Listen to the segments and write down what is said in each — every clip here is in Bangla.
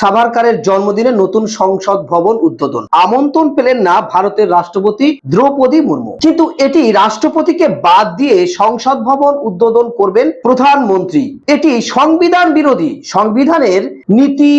সাভারকারের জন্মদিনে নতুন সংসদ ভবন উদ্বোধন। আমন্ত্রণ পেলেন না ভারতের রাষ্ট্রপতি দ্রৌপদী মুর্মু। কিন্তু এটি রাষ্ট্রপতিকে বাদ দিয়ে সংসদ ভবন উদ্বোধন করবেন প্রধানমন্ত্রী। এটি সংবিধান বিরোধী। সংবিধানের নীতি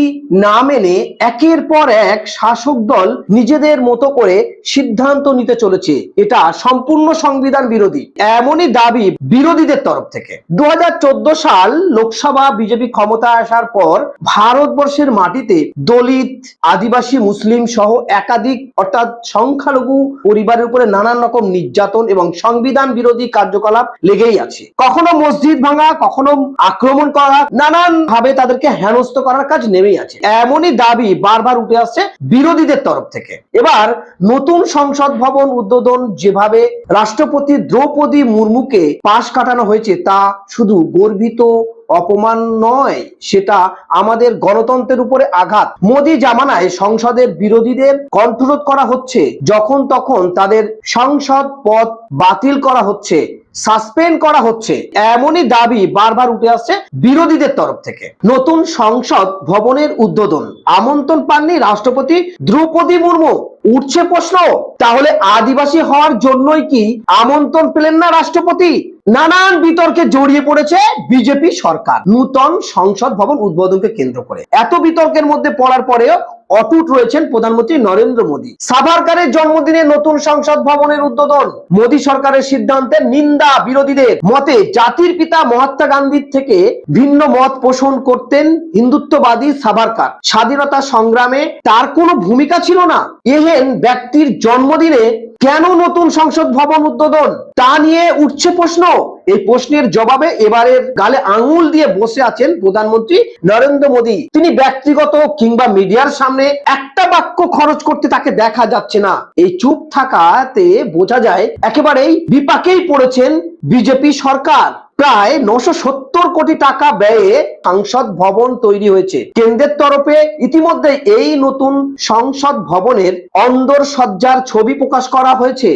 না মেনে একের পর এক শাসক দল নিজেদের মতো করে সিদ্ধান্ত নিতে চলেছে। এটা সম্পূর্ণ সংবিধান বিরোধী। এমনই দাবি বিরোধীদের তরফ থেকে। দু হাজার চোদ্দ সাল লোকসভা বিজেপি ক্ষমতা আসার পর ভারতবর্ষের মাটিতে দলিত, আদিবাসী, মুসলিম সহ একাধিক, অর্থাৎ সংখ্যালঘু পরিবারের উপরে নানান রকম নির্যাতন এবং সংবিধান বিরোধী কার্যকলাপ লেগেই আছে। কখনো মসজিদ ভাঙা, কখনো আক্রমণ করা নানান ভাবে তাদেরকে হেনস্থ করার কাজ নেমেই আছে। এমনই দাবি বারবার উঠে আসছে বিরোধীদের তরফ থেকে। এবার নতুন সংসদ ভবন উদ্বোধন যেভাবে রাষ্ট্রপতি দ্রৌপদী মুর্মুকে পাশ কাটানো হয়েছে তা শুধু গর্বিত অপমান নয়, সেটা আমাদের গণতন্ত্রের উপরে আঘাত। মোদী জামানায় সংসদের বিরোধীদের কণ্ঠরোধ করা হচ্ছে, যখন তখন তাদের সংসদ পদ বাতিল করা হচ্ছে, সাসপেন্ড করা হচ্ছে। এমনই দাবি বারবার উঠে আসছে বিরোধীদের তরফ থেকে। নতুন সংসদ ভবনের উদ্বোধন। আমন্ত্রণ পাননি রাষ্ট্রপতি দ্রৌপদী মুর্মু। উঠছে প্রশ্ন, তাহলে আদিবাসী হওয়ার জন্যই কি আমন্ত্রণ পেলেন না রাষ্ট্রপতি? নানান বিতর্কে জড়িয়ে পড়েছে বিজেপি সরকার, নূতন সংসদ ভবন উদ্বোধনকে কেন্দ্র করে। এত বিতর্কের মধ্যে পড়ার পরেও অটুট রয়েছেন প্রধানমন্ত্রী নরেন্দ্র মোদী। সাভারকারের জন্মদিনে নতুন সংসদ ভবনের উদ্বোধন। মোদী সরকারের সিদ্ধান্তের নিন্দা বিরোধীদের মতে জাতির পিতা মহাত্মা গান্ধীর থেকে ভিন্ন মত পোষণ করতেন হিন্দুত্ববাদী সাভারকার। স্বাধীনতা সংগ্রামে তার কোনো ভূমিকা ছিল না। এহেন ব্যক্তির জন্মদিনে কেন নতুন সংসদ ভবন উদ্বোধন? তা নিয়ে উঠছে প্রশ্ন। এই প্রশ্নের জবাবে এবারের গালে আঙুল দিয়ে বসে আছেন প্রধানমন্ত্রী নরেন্দ্র মোদী। তিনি ব্যক্তিগত কিংবা মিডিয়ার সামনে একটা বাক্য খরচ করতে তাকে দেখা যাচ্ছে না। এই চুপ থাকাতে বোঝা যায়, একেবারেই বিপাকেই পড়েছেন বিজেপি সরকার। প্রায় নশো সত্তর কোটি টাকা ব্যয়ে সংসদ ভবন তৈরি হয়েছে। কেন্দ্রের তরফে ইতিমধ্যে এই নতুন সংসদ ভবনের অন্দর সজ্জার ছবি প্রকাশ করা হয়েছে।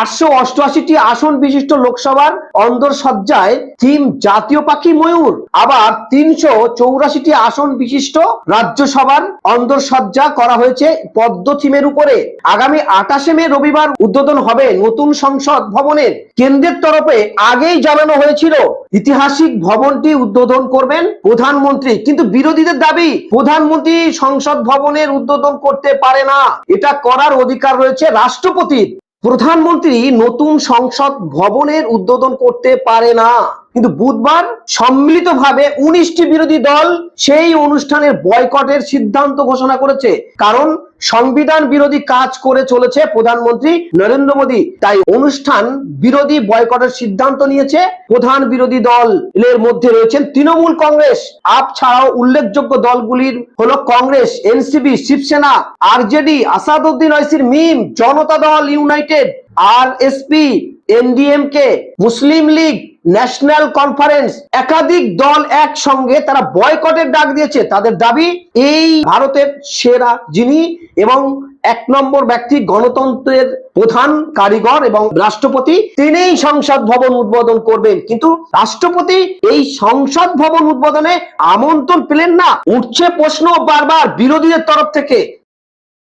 আটশো অষ্টআশিটি আসন বিশিষ্ট লোকসভার অন্দর সজ্জায় থিম জাতীয় পাখি ময়ূর। আবার তিনশো চৌরাশিটি আসন বিশিষ্ট রাজ্যসভার অন্দর সজ্জা করা হয়েছে পদ্ম থিমের উপরে। আগামী আঠাশে মে রবিবার উদ্বোধন হবে নতুন সংসদ ভবনের। কেন্দ্রের তরফে আগেই জানানো হয়েছিল ঐতিহাসিক ভবনটি উদ্বোধন করবেন প্রধানমন্ত্রী। কিন্তু বিরোধীদের দাবি, প্রধানমন্ত্রী সংসদ ভবনের উদ্বোধন করতে পারে না। এটা করার অধিকার রয়েছে রাষ্ট্রপতির। প্রধানমন্ত্রী নতুন সংসদ ভবনের উদ্বোধন করতে পারে না। কিন্তু বুধবার সম্মিলিতভাবে উনিশটি বিরোধী দল সেই অনুষ্ঠানের বয়কটের সিদ্ধান্ত ঘোষণা করেছে। কারণ সংবিধান বিরোধী কাজ করে চলেছে প্রধানমন্ত্রী নরেন্দ্র মোদী। তাই অনুষ্ঠান বিরোধী বয়কটের সিদ্ধান্ত নিয়েছে প্রধান বিরোধী দলের মধ্যে রয়েছেন তৃণমূল কংগ্রেস। আপ ছাড়াও উল্লেখযোগ্য দলগুলির হলো Congress NCP Shiv Sena, RJD, Asaduddin ঐসির MIM, Janata Dal united R SP এনডিএমকে Muslim League, National Conference, একাধিক দল একসঙ্গে তারা বয়কটের ডাক দিয়েছে। তাদের দাবি, এই ভারতের সেরা যিনি এবং এক নম্বর ব্যক্তি গণতন্ত্রের প্রধান কারিগর এবং রাষ্ট্রপতি, তিনিই সংসদ ভবন উদ্বোধন করবেন। কিন্তু রাষ্ট্রপতি এই সংসদ ভবন উদ্বোধনে আমন্ত্রণ পেলেন না। উঠছে প্রশ্ন বারবার বিরোধীদের তরফ থেকে।